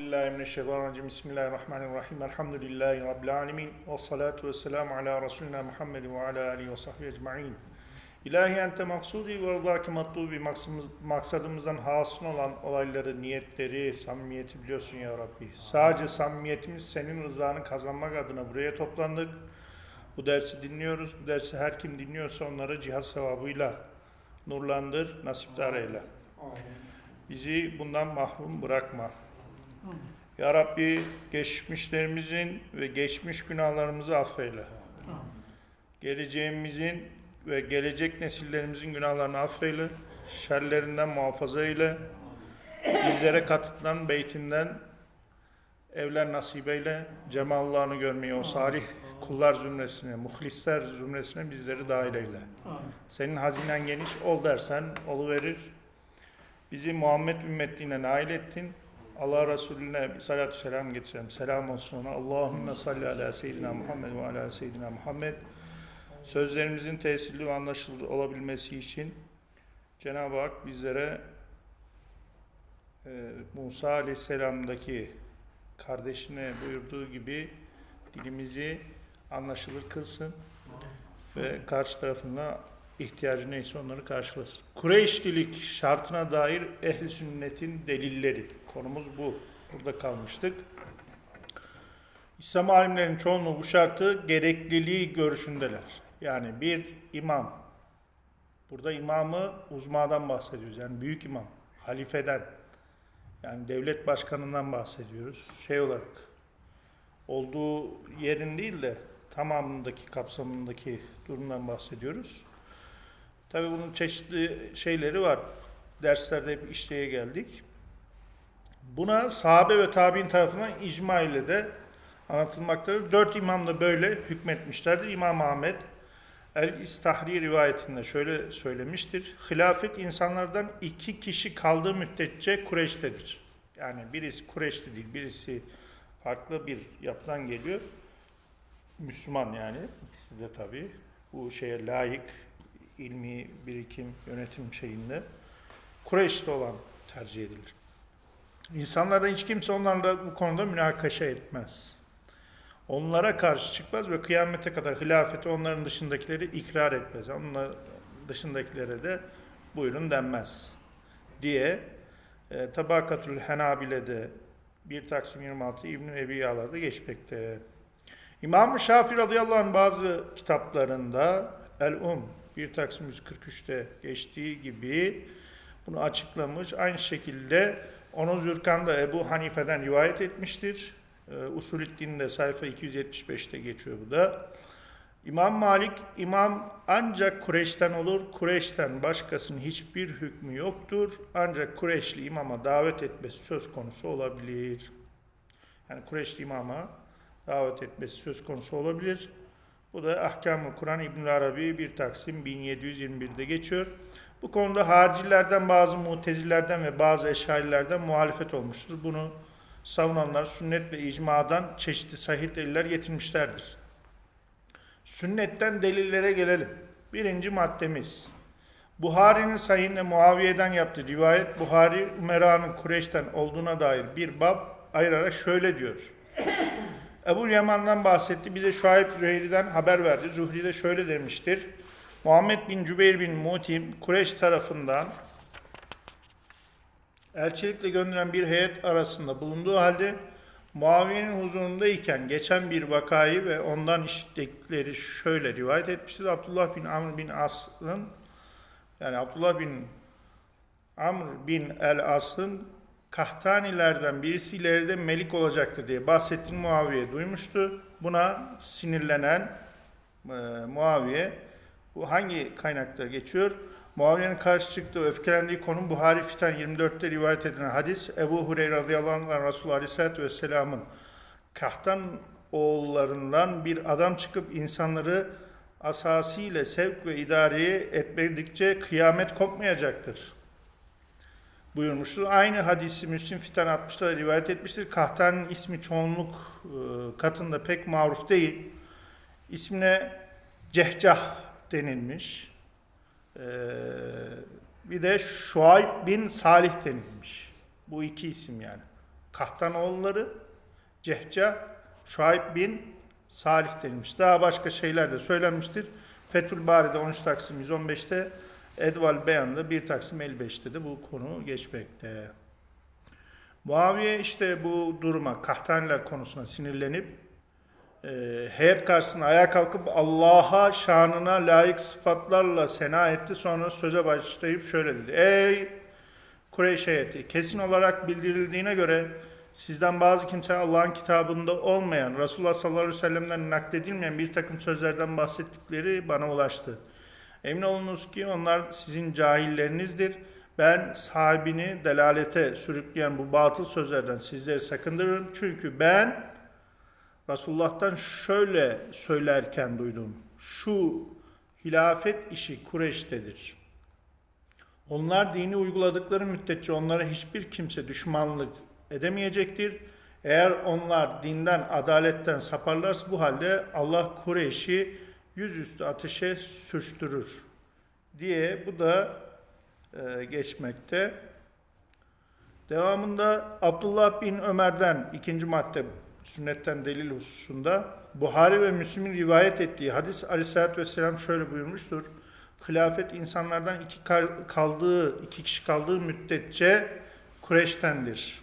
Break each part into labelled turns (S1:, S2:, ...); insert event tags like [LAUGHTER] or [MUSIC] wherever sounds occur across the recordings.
S1: Bismillahirrahmanirrahim. Bismillahirrahmanirrahim. Elhamdülillahi Rabbil alemin. Ve salatu ve selamu ala Resulina Muhammed ve ala alihi ve sahbihi ecma'in. İlahi ente maksudi ve rızaki matlubi maksadımızdan hasıl olan olayları, niyetleri, samimiyeti biliyorsun ya Rabbi. Sadece samimiyetimiz senin rızanı kazanmak adına buraya toplandık. Bu dersi dinliyoruz. Bu dersi her kim dinliyorsa onları cihaz sevabıyla nurlandır, nasipdar eyle. Bizi bundan mahrum bırakma. Ya Rabbi geçmişlerimizin ve geçmiş günahlarımızı affeyle. Geleceğimizin ve gelecek nesillerimizin günahlarını affeyle. Şerlerinden muhafaza eyle. Bizlere katılan beytinden evler nasip eyle. Cemalullah'ını görmeyi o salih kullar zümresine, muhlisler zümresine bizleri dahil eyle. Senin hazinen geniş ol dersen oluverir. Bizi Muhammed ümmetliğine nail ettin. Allah Resulüne bir salatü selam getirelim. Selam olsun ona. Allahümme salli ala seyyidina Muhammed ve ala seyyidina Muhammed. Sözlerimizin tesirli ve anlaşılır olabilmesi için Cenab-ı Hak bizlere e, Musa Aleyhisselam'daki kardeşine buyurduğu gibi dilimizi anlaşılır kılsın ve karşı tarafına ihtiyacı neyse onları karşılasın. Kureyşlilik şartına dair ehli sünnetin delilleri. Konumuz bu. Burada kalmıştık. İslam alimlerinin çoğunluğu bu şartı gerekliliği görüşündeler. Yani bir imam, burada imamı uzmadan bahsediyoruz. Yani büyük imam, halifeden, yani devlet başkanından bahsediyoruz. Şey olarak, olduğu yerin değil de tamamındaki, kapsamındaki durumdan bahsediyoruz. Tabii bunun çeşitli şeyleri var. Derslerde hep işleye geldik. Buna sahabe ve tabi'in tarafından icma ile de anlatılmaktadır. Dört imam da böyle hükmetmişlerdir. İmam Ahmet El-İstahri rivayetinde şöyle söylemiştir. Hilafet insanlardan iki kişi kaldığı müddetçe Kureyş'tedir. Yani birisi Kureyş'te değil, birisi farklı bir yapıdan geliyor. Müslüman yani. İkisi de tabii. Bu şeye layık, ilmi birikim, yönetim şeyinde Kureyş'te olan tercih edilir. İnsanlardan hiç kimse onlarla bu konuda münakaşa etmez. Onlara karşı çıkmaz ve kıyamete kadar hilafeti onların dışındakileri ikrar etmez. Onların dışındakilere de buyurun denmez diye e, Tabakatül Henabile'de 1 Taksim 26 İbn-i Ebi Yağlar'da geçmekte. İmam-ı Şafii radıyallahu anh bazı kitaplarında El-Um 1 Taksim 143'te geçtiği gibi bunu açıklamış. Aynı şekilde onu Zürkan da Ebu Hanife'den rivayet etmiştir. Ee, Usulüddin'de sayfa 275'te geçiyor bu da. İmam Malik, imam ancak Kureyş'ten olur, Kureyş'ten başkasının hiçbir hükmü yoktur. Ancak Kureyşli imama davet etmesi söz konusu olabilir. Yani Kureyşli imama davet etmesi söz konusu olabilir. Bu da Ahkam-ı Kur'an İbn Arabi bir Taksim 1721'de geçiyor. Bu konuda haricilerden bazı mutezilerden ve bazı eşarilerden muhalefet olmuştur. Bunu savunanlar sünnet ve icmadan çeşitli sahih deliller getirmişlerdir. Sünnetten delillere gelelim. Birinci maddemiz. Buhari'nin sahihinde Muaviye'den yaptığı rivayet Buhari Umera'nın Kureyş'ten olduğuna dair bir bab ayırarak şöyle diyor. Ebu Yaman'dan bahsetti. Bize Şuayb Züheyri'den haber verdi. Zuhri de şöyle demiştir. Muhammed bin Cübeyr bin Mutim Kureyş tarafından elçilikle gönderen bir heyet arasında bulunduğu halde Muaviye'nin huzurundayken geçen bir vakayı ve ondan işittikleri şöyle rivayet etmiştir. Abdullah bin Amr bin As'ın yani Abdullah bin Amr bin el-As'ın Kahtanilerden birisi ileride melik olacaktır diye bahsettiğini Muaviye duymuştu. Buna sinirlenen e, Muaviye bu hangi kaynakta geçiyor? Muaviye'nin karşı çıktığı, öfkelendiği konu Buhari Fitan 24'te rivayet edilen hadis. Ebu Hureyre radıyallahu anh'dan Resulullah aleyhissalatü vesselamın Kahtan oğullarından bir adam çıkıp insanları asasiyle sevk ve idare etmedikçe kıyamet kopmayacaktır buyurmuştur. Aynı hadisi Müslim Fitan 60'da rivayet etmiştir. Kahtan'ın ismi çoğunluk e, katında pek maruf değil. İsmine Cehcah denilmiş. Ee, bir de Şuayb bin Salih denilmiş. Bu iki isim yani. Kahtanoğulları, Cehca, Şuayb bin Salih denilmiş. Daha başka şeyler de söylenmiştir. Fethül Bari'de 13 Taksim 115'te, Edval Beyan'da 1 Taksim 55'te de bu konu geçmekte. Muaviye işte bu duruma, Kahtaniler konusuna sinirlenip e, heyet karşısında ayağa kalkıp Allah'a şanına layık sıfatlarla sena etti. Sonra söze başlayıp şöyle dedi. Ey Kureyş heyeti kesin olarak bildirildiğine göre sizden bazı kimse Allah'ın kitabında olmayan, Resulullah sallallahu aleyhi ve sellem'den nakledilmeyen bir takım sözlerden bahsettikleri bana ulaştı. Emin olunuz ki onlar sizin cahillerinizdir. Ben sahibini delalete sürükleyen bu batıl sözlerden sizleri sakındırırım. Çünkü ben Resulullah'tan şöyle söylerken duydum. Şu hilafet işi Kureyş'tedir. Onlar dini uyguladıkları müddetçe onlara hiçbir kimse düşmanlık edemeyecektir. Eğer onlar dinden, adaletten saparlarsa bu halde Allah Kureyş'i yüzüstü ateşe sürçtürür diye bu da e, geçmekte. Devamında Abdullah bin Ömer'den ikinci madde sünnetten delil hususunda Buhari ve Müslim'in rivayet ettiği hadis aleyhissalatü vesselam şöyle buyurmuştur. Hilafet insanlardan iki kal- kaldığı, iki kişi kaldığı müddetçe Kureyş'tendir.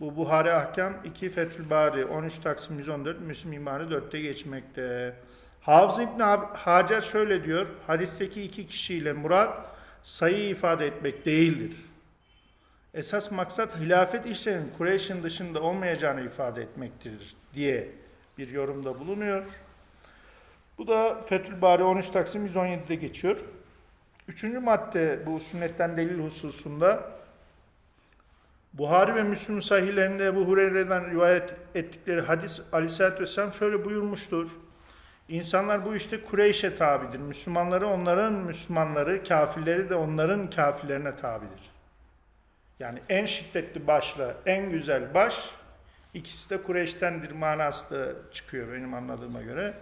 S1: Bu Buhari Ahkam 2 Fethül Bari 13 Taksim 114 Müslim İmanı 4'te geçmekte. Hafız Hab- Hacer şöyle diyor. Hadisteki iki kişiyle murat sayı ifade etmek değildir. Esas maksat hilafet işlerinin Kureyş'in dışında olmayacağını ifade etmektir diye bir yorumda bulunuyor. Bu da Fethül Bari 13 Taksim 117'de geçiyor. Üçüncü madde bu sünnetten delil hususunda Buhari ve Müslüm sahihlerinde Ebu Hureyre'den rivayet ettikleri hadis Aleyhisselatü Vesselam şöyle buyurmuştur. İnsanlar bu işte Kureyş'e tabidir. Müslümanları onların Müslümanları, kafirleri de onların kafirlerine tabidir. Yani en şiddetli başla en güzel baş ikisi de Kureyş'tendir manası da çıkıyor benim anladığıma göre.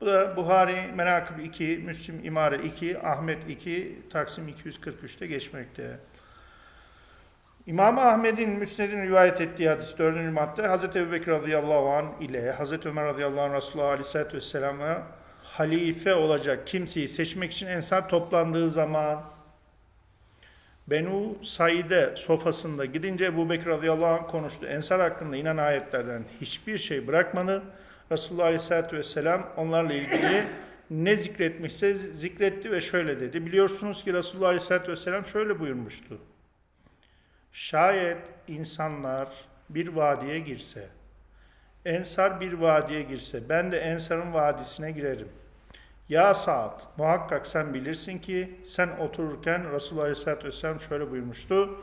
S1: Bu da Buhari Menakıb 2, Müslim İmare 2, Ahmet 2, Taksim 243'te geçmekte. İmam Ahmet'in Müsned'in rivayet ettiği hadis 4. madde Hz. Ebu Bekir radıyallahu anh ile Hz. Ömer radıyallahu anh Resulullah aleyhissalatü vesselam'a halife olacak kimseyi seçmek için ensar toplandığı zaman Benu Said'e sofasında gidince Ebu Bekir radıyallahu anh konuştu. Ensar hakkında inen ayetlerden hiçbir şey bırakmadı. Resulullah aleyhissalatü vesselam onlarla ilgili ne zikretmişse zikretti ve şöyle dedi. Biliyorsunuz ki Resulullah aleyhissalatü vesselam şöyle buyurmuştu. Şayet insanlar bir vadiye girse, Ensar bir vadiye girse, ben de Ensar'ın vadisine girerim. Ya Saad, muhakkak sen bilirsin ki sen otururken Resulullah Aleyhisselatü Vesselam şöyle buyurmuştu.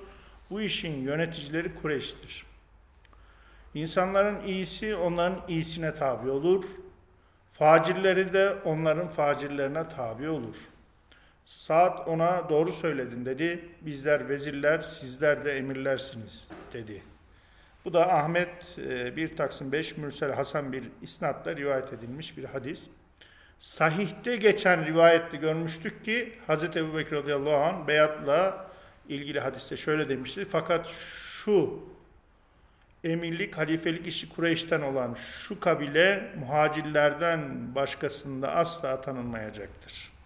S1: Bu işin yöneticileri Kureyş'tir. İnsanların iyisi onların iyisine tabi olur. Facirleri de onların facirlerine tabi olur. Saat ona doğru söyledin dedi. Bizler vezirler, sizler de emirlersiniz dedi. Bu da Ahmet 1 Taksim 5 Mürsel Hasan bir isnatla rivayet edilmiş bir hadis. Sahihte geçen rivayette görmüştük ki Hz. Ebu Bekir radıyallahu anh beyatla ilgili hadiste şöyle demişti. Fakat şu emirlik, halifelik işi Kureyş'ten olan şu kabile muhacirlerden başkasında asla tanınmayacaktır.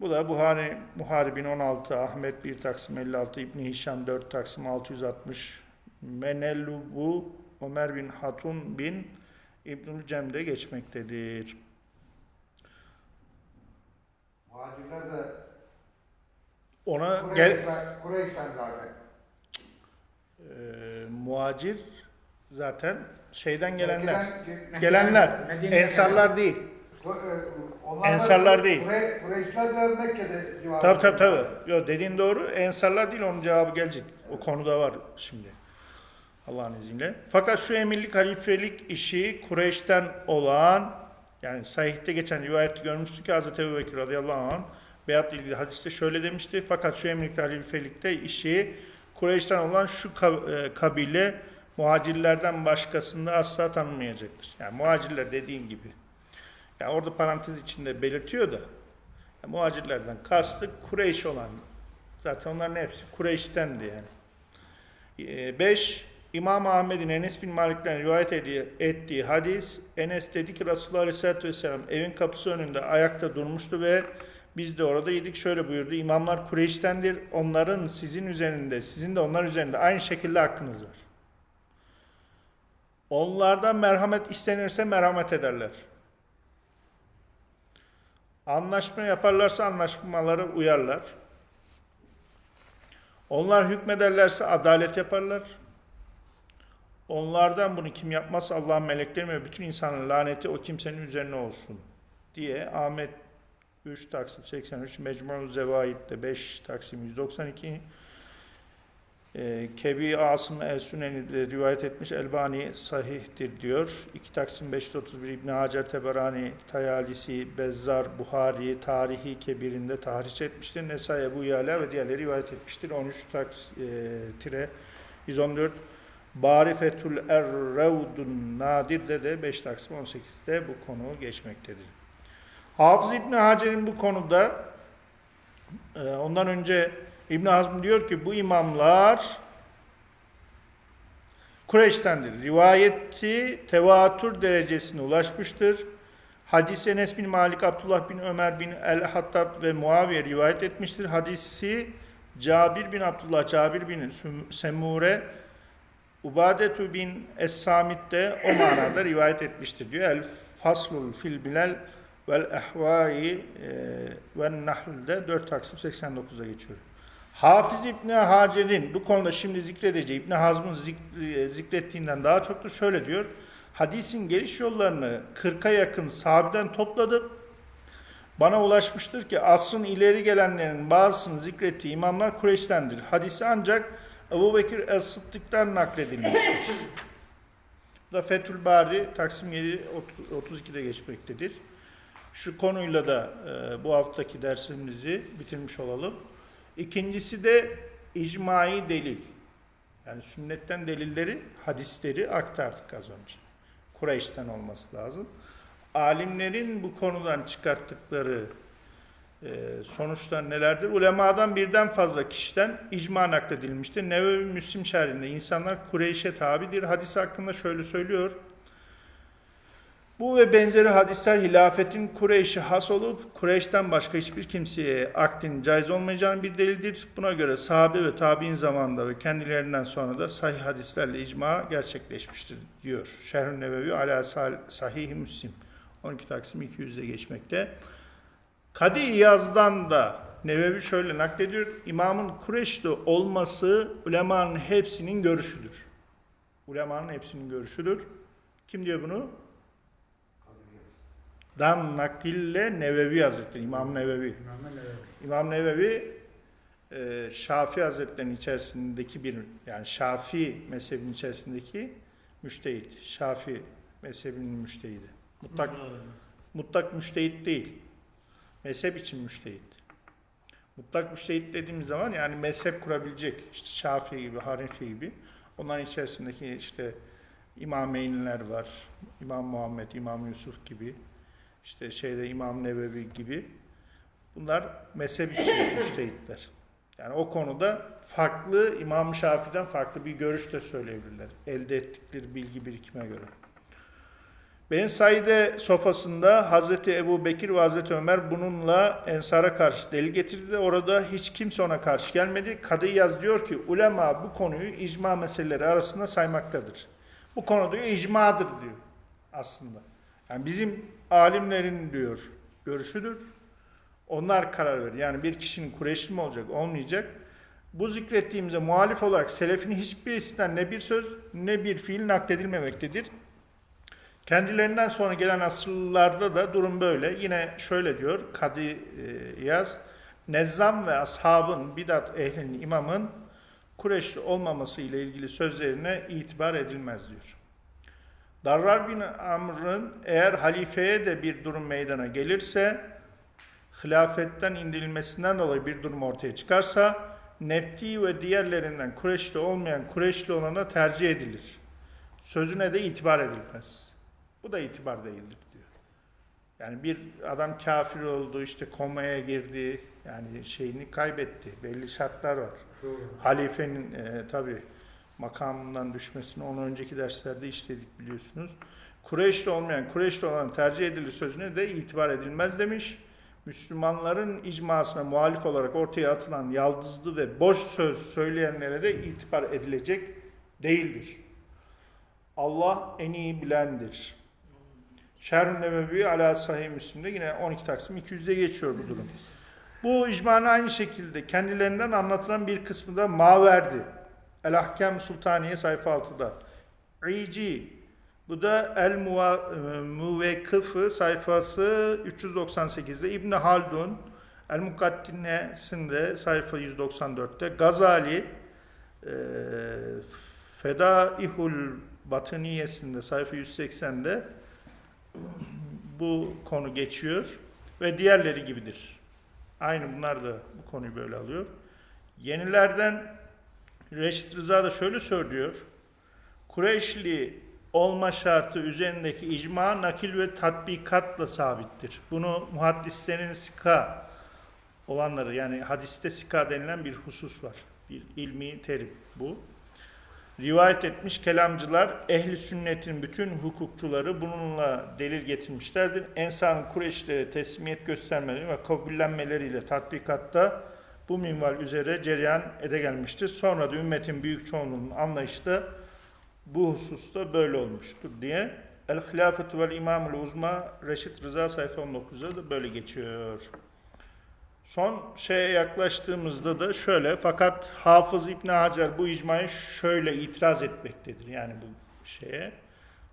S1: Bu da Buhari, Muharibin 16, Ahmet 1 Taksim 56, İbni Hişam 4 Taksim 660, Menellubu Ömer bin Hatun bin İbnül Cem'de geçmektedir.
S2: Muhacirler de
S1: Ona gel,
S2: Kureyş'ten, Kureyş'ten zaten.
S1: e, muhacir zaten şeyden gelenler.
S2: Gelen-
S1: Gelenler. Ensarlar değil.
S2: Onlar
S1: Ensarlar değil.
S2: Kurey, Kureyşler de Mekke'de civarında.
S1: Tabii tabii tabii. Yo, dediğin doğru. Ensarlar değil onun cevabı gelecek. O konuda var şimdi. Allah'ın izniyle. Fakat şu emirlik halifelik işi Kureyş'ten olan yani sahihte geçen rivayette görmüştük ki Hz. Ebu Bekir radıyallahu anh Beyatla ilgili hadiste şöyle demişti. Fakat şu emirlik halifelikte işi Kureyş'ten olan şu e, kabile muhacirlerden başkasında asla tanınmayacaktır. Yani muhacirler dediğin gibi. Yani orada parantez içinde belirtiyor da ya, muhacirlerden kastı Kureyş olan. Zaten onların hepsi Kureyş'tendi yani. 5. İmam Ahmed'in Enes bin Malik'ten rivayet ettiği hadis Enes dedi ki Resulullah Aleyhisselatü Vesselam evin kapısı önünde ayakta durmuştu ve biz de oradaydık. Şöyle buyurdu. İmamlar Kureyş'tendir. Onların sizin üzerinde, sizin de onlar üzerinde aynı şekilde hakkınız var. Onlardan merhamet istenirse merhamet ederler. Anlaşma yaparlarsa anlaşmalara uyarlar. Onlar hükmederlerse adalet yaparlar. Onlardan bunu kim yapmazsa Allah'ın melekleri ve bütün insanın laneti o kimsenin üzerine olsun diye Ahmet 3 Taksim 83 Mecmu'l Zevaid'de 5 Taksim 192 e, Kebi Asım El-Süneni'de rivayet etmiş Elbani sahihtir diyor. 2 Taksim 531 İbn Hacer Teberani Tayalisi Bezzar Buhari Tarihi Kebir'inde tahriş etmiştir. Nesai Ebu Yala ve diğerleri rivayet etmiştir. 13 Taks e, tire 114 Barifetül Errevdun Nadir'de de 5 Taksim 18'de bu konu geçmektedir. Hafız İbni Hacer'in bu konuda e, ondan önce İbn Hazm diyor ki bu imamlar Kureyş'tendir. Rivayeti tevatür derecesine ulaşmıştır. Hadis Enes bin Malik, Abdullah bin Ömer bin El-Hattab ve Muaviye rivayet etmiştir. Hadisi Cabir bin Abdullah, Cabir bin Semure, Ubadetu bin Es-Samit de o manada rivayet etmiştir diyor. El Faslul fil Bilal vel Ehvai e, ve Nahl'de 4 Taksim 89'da geçiyor. Hafız İbni Hacer'in bu konuda şimdi zikredeceği İbni Hazm'ın e, zikrettiğinden daha çoktur. Şöyle diyor. Hadisin geliş yollarını 40'a yakın sahabeden topladım. Bana ulaşmıştır ki asrın ileri gelenlerin bazısını zikrettiği imamlar Kureyş'tendir. Hadisi ancak Ebu Bekir Es-Sıddık'tan nakledilmiştir. [LAUGHS] Bu da Fethül Bari Taksim 7 32'de geçmektedir. Şu konuyla da e, bu haftaki dersimizi bitirmiş olalım. İkincisi de icmai delil. Yani sünnetten delilleri, hadisleri aktardık az önce. Kureyş'ten olması lazım. Alimlerin bu konudan çıkarttıkları e, sonuçlar nelerdir? Ulemadan birden fazla kişiden icma nakledilmiştir. Nevevi Müslim şerhinde insanlar Kureyş'e tabidir. Hadis hakkında şöyle söylüyor. Bu ve benzeri hadisler hilafetin Kureyş'e has olup Kureyş'ten başka hiçbir kimseye akdin caiz olmayacağını bir delildir. Buna göre sahabe ve tabi'in zamanında ve kendilerinden sonra da sahih hadislerle icma gerçekleşmiştir diyor. Şerh-ü Nevevi ala sahih Müslim 12 Taksim 200'e geçmekte. Kadi İyaz'dan da Nevevi şöyle naklediyor. İmamın Kureyş'te olması ulemanın hepsinin görüşüdür. Ulemanın hepsinin görüşüdür. Kim diyor bunu? Dan nakille Nevevi Hazretleri, İmam Nevevi. İmam Nevevi e, Şafii Hazretleri'nin içerisindeki bir, yani Şafii mezhebinin içerisindeki müştehit. Şafii mezhebinin müştehidi. Mutlak, mutlak müştehit değil. Mezhep için müştehit. Mutlak müştehit dediğimiz zaman yani mezhep kurabilecek. işte Şafii gibi, Hanefi gibi. Onların içerisindeki işte İmameynler var. İmam Muhammed, İmam Yusuf gibi. İşte şeyde İmam Nevevi gibi. Bunlar mezhep için [COUGHS] müştehitler. Yani o konuda farklı İmam Şafii'den farklı bir görüş de söyleyebilirler. Elde ettikleri bilgi birikime göre. Ben Said'e sofasında Hazreti Ebu Bekir ve Hazreti Ömer bununla Ensar'a karşı delil getirdi. Orada hiç kimse ona karşı gelmedi. Kadı Yaz diyor ki ulema bu konuyu icma meseleleri arasında saymaktadır. Bu konu diyor icmadır diyor aslında. Yani bizim alimlerin diyor görüşüdür. Onlar karar verir. Yani bir kişinin Kureyşli mi olacak, olmayacak. Bu zikrettiğimize muhalif olarak selefin hiçbirisinden ne bir söz ne bir fiil nakledilmemektedir. Kendilerinden sonra gelen asırlarda da durum böyle. Yine şöyle diyor Kadı e, İyaz, Nezzam ve ashabın bidat ehlinin imamın Kureyşli olmaması ile ilgili sözlerine itibar edilmez diyor. Darrar bin Amr'ın eğer halifeye de bir durum meydana gelirse, hilafetten indirilmesinden dolayı bir durum ortaya çıkarsa, Nepti ve diğerlerinden Kureyşli olmayan Kureyşli olana tercih edilir. Sözüne de itibar edilmez. Bu da itibar değildir diyor. Yani bir adam kafir oldu, işte komaya girdi, yani şeyini kaybetti. Belli şartlar var. Halifenin e, tabi makamından düşmesini onu önceki derslerde işledik biliyorsunuz. Kureyşli olmayan, Kureyşli olan tercih edilir sözüne de itibar edilmez demiş. Müslümanların icmasına muhalif olarak ortaya atılan yaldızlı ve boş söz söyleyenlere de itibar edilecek değildir. Allah en iyi bilendir. Şerh-ü Nebevi ala Sahih Müslim'de yine 12 Taksim 200'de geçiyor bu durum. Bu icmanın aynı şekilde kendilerinden anlatılan bir kısmı da Maverdi. El Ahkam Sultaniye sayfa 6'da. İci bu da El Muvekkıfı sayfası 398'de. İbn Haldun El Mukaddinesinde sayfa 194'te. Gazali e, Fedaihul Batıniyesinde sayfa 180'de bu konu geçiyor ve diğerleri gibidir. Aynı bunlar da bu konuyu böyle alıyor. Yenilerden Reşit Rıza da şöyle söylüyor. Kureyşli olma şartı üzerindeki icma nakil ve tatbikatla sabittir. Bunu muhaddislerin sika olanları yani hadiste sika denilen bir husus var. Bir ilmi terim bu. Rivayet etmiş kelamcılar ehli sünnetin bütün hukukçuları bununla delil getirmişlerdir. Ensar'ın Kureyşlere teslimiyet göstermeleri ve kabullenmeleriyle tatbikatta bu minval üzere cereyan ede gelmiştir. Sonra da ümmetin büyük çoğunluğunun anlayışı da bu hususta böyle olmuştur diye. El Hilafetu vel İmamul Uzma Reşit Rıza sayfa 19'da da böyle geçiyor. Son şeye yaklaştığımızda da şöyle fakat Hafız İbn Hacer bu icmayı şöyle itiraz etmektedir. Yani bu şeye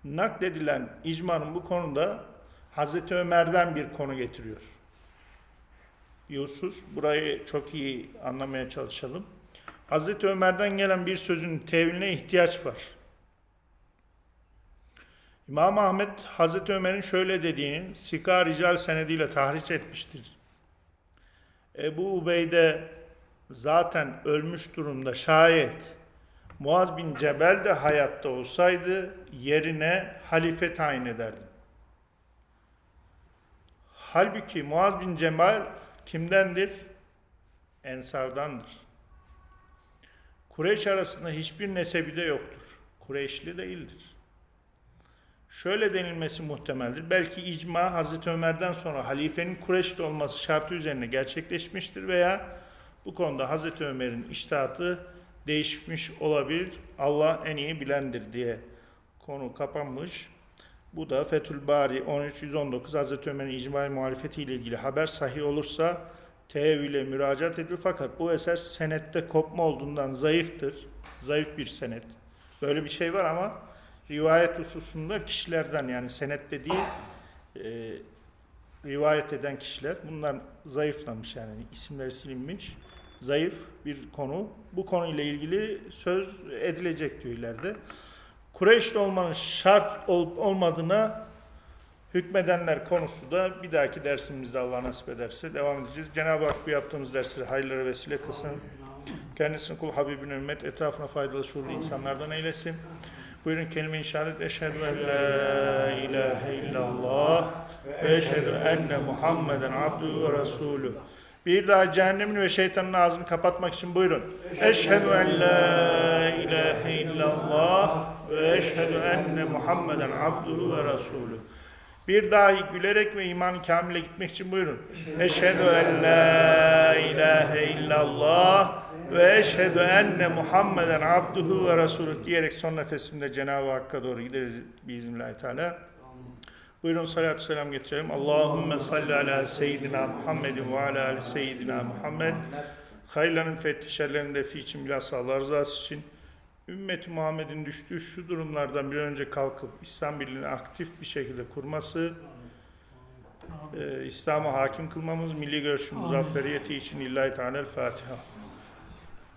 S1: nakledilen icmanın bu konuda Hazreti Ömer'den bir konu getiriyor. Bir. Burayı çok iyi anlamaya çalışalım. Hazreti Ömer'den gelen bir sözün teviline ihtiyaç var. İmam Ahmet Hazreti Ömer'in şöyle dediğini Sika Rical senediyle tahriş etmiştir. Ebu Ubeyde zaten ölmüş durumda şayet Muaz bin Cebel de hayatta olsaydı yerine halife tayin ederdim. Halbuki Muaz bin Cebel kimdendir? Ensardandır. Kureyş arasında hiçbir nesebi de yoktur. Kureyşli değildir. Şöyle denilmesi muhtemeldir. Belki icma Hazreti Ömer'den sonra halifenin Kureyşli olması şartı üzerine gerçekleşmiştir veya bu konuda Hazreti Ömer'in iştahatı değişmiş olabilir. Allah en iyi bilendir diye konu kapanmış. Bu da Fethül Bari 1319 Hazreti Ömer'in icma muhalefetiyle ilgili haber sahih olursa tevhile müracaat edilir. Fakat bu eser senette kopma olduğundan zayıftır. Zayıf bir senet. Böyle bir şey var ama rivayet hususunda kişilerden yani senette değil e, rivayet eden kişiler bunlar zayıflamış yani isimleri silinmiş zayıf bir konu. Bu konuyla ilgili söz edilecek diyor ileride. Kureyşli olmanın şart olup olmadığına hükmedenler konusu da bir dahaki dersimizde Allah nasip ederse devam edeceğiz. Cenab-ı Hak bu yaptığımız dersleri hayırlara vesile kılsın. Kendisini kul Habibin ümmet etrafına faydalı şuurlu insanlardan eylesin. Buyurun kelime-i şehadet. Eşhedü en la ilahe illallah ve eşhedü enne Muhammeden abduhu ve resulü. Bir daha cehennemin ve şeytanın ağzını kapatmak için buyurun. Eşhedü en la ilahe illallah ve eşhedü enne Muhammeden abduhu ve resulü. Bir daha gülerek ve iman kamile gitmek için buyurun. Eşhedü en la ilahe illallah ve eşhedü enne Muhammeden abduhu ve resulü diyerek son nefesimde Cenab-ı Hakk'a doğru gideriz biiznillahü teala. Buyurun salatü selam getirelim. Allahümme salli ala seyyidina Muhammedin ve ala ali seyyidina Muhammed. Hayırların fethi şerlerin defi için bilhassa Allah rızası için ümmeti Muhammed'in düştüğü şu durumlardan bir önce kalkıp İslam birliğini aktif bir şekilde kurması, e, İslam'a hakim kılmamız, milli görüşün muzafferiyeti için İllahi Teala Fatiha.